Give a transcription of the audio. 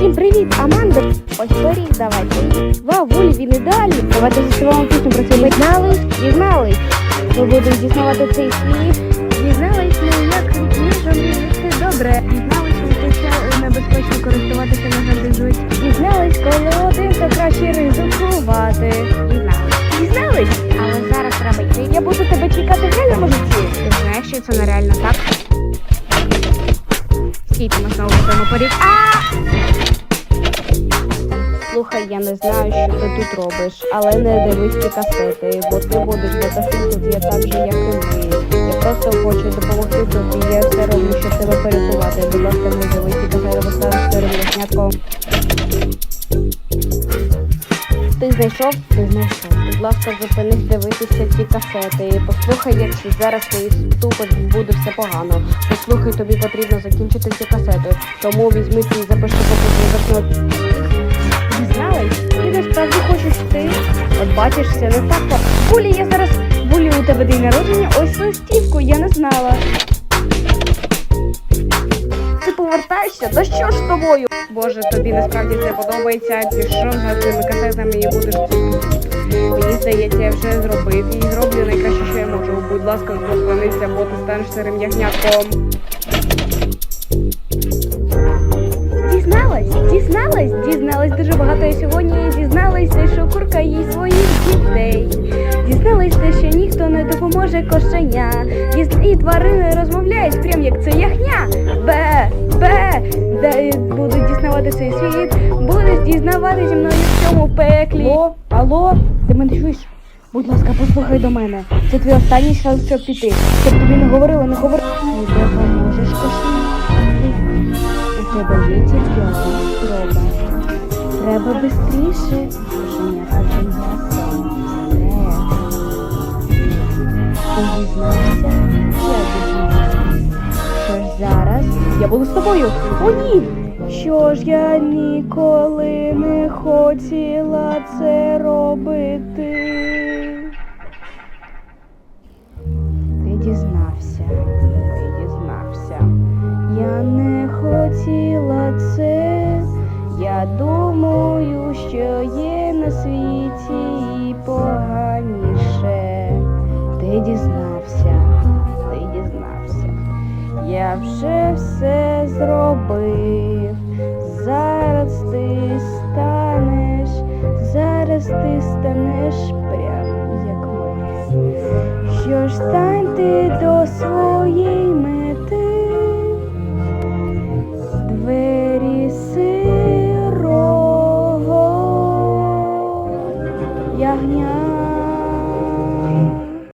Всім привіт, Аманда. Ось поріг давайте. Вавуль, він ідеальний. Давайте заспіваємо пісню про це. Дізнались, дізнались. Ми будемо дізнавати цей світ. Дізнались, ну як ніжом жити добре. Дізнались, що небезпечно користуватися ножем жить. Дізнались, коли один, то краще ризикувати. Дізнались. Дізнались? Але зараз треба йти. Я буду тебе чекати в реальному житті. Ти знаєш, що це нереально, так? Стійте, ми знову будемо поріг. А! Я не знаю, що ти тут робиш, але не дивись ці касети, бо ти будеш я так же, як і ми. Я просто хочу допомогти тобі, я все роблю, щоб тебе порятувати. Будь ласка, не дивись ці касети, бо ставиш старим яснятком. Ти знайшов? Ти знайшов. Будь ласка, зупинись дивитися ці касети. Послухай, якщо зараз твої стукот буде все погано. Послухай, тобі потрібно закінчити ці касети. Тому візьми ці запиши попутний блокнот. Дізнались? Ти насправді хочеш ти? От бачиш, все не так. Булі, я зараз Булі, у тебе день народження, ось листівку, я не знала. Ти повертаєшся? Та що ж з тобою? Боже, тобі насправді це подобається. Пішов за цими касетами і будеш. Мені здається, я вже зробив і зроблю найкраще, що я можу. Будь ласка, зупинися, бо ти станеш сирим ягнятком. Дізналась дуже багато я сьогодні. Дізналася, що курка їй своїх дітей. Дізналась те, що ніхто не допоможе кошеня. І тварини розмовляють прям як це ягня. Бе, бе, де будуть дізнавати цей світ. Будеш дізнавати зі мною в цьому пеклі. Алло, алло, ти мене чуєш? Будь ласка, послухай до мене. Це твій останній шанс, щоб піти. Щоб тобі не говорили, не говори. Не допоможеш кошеня. У тебе є тільки спроба. Треба бистріше. Ти дізнався. Що ж зараз? Я буду з тобою. О, ні! Що ж я ніколи не хотіла це робити. Ти дізнався. Ти дізнався. Я не хотіла це. Я думаю, що є на світі і поганіше. Ти дізнався, ти дізнався. Я вже все зробив. Зараз ти станеш, зараз ти станеш прям як ми. Що ж стань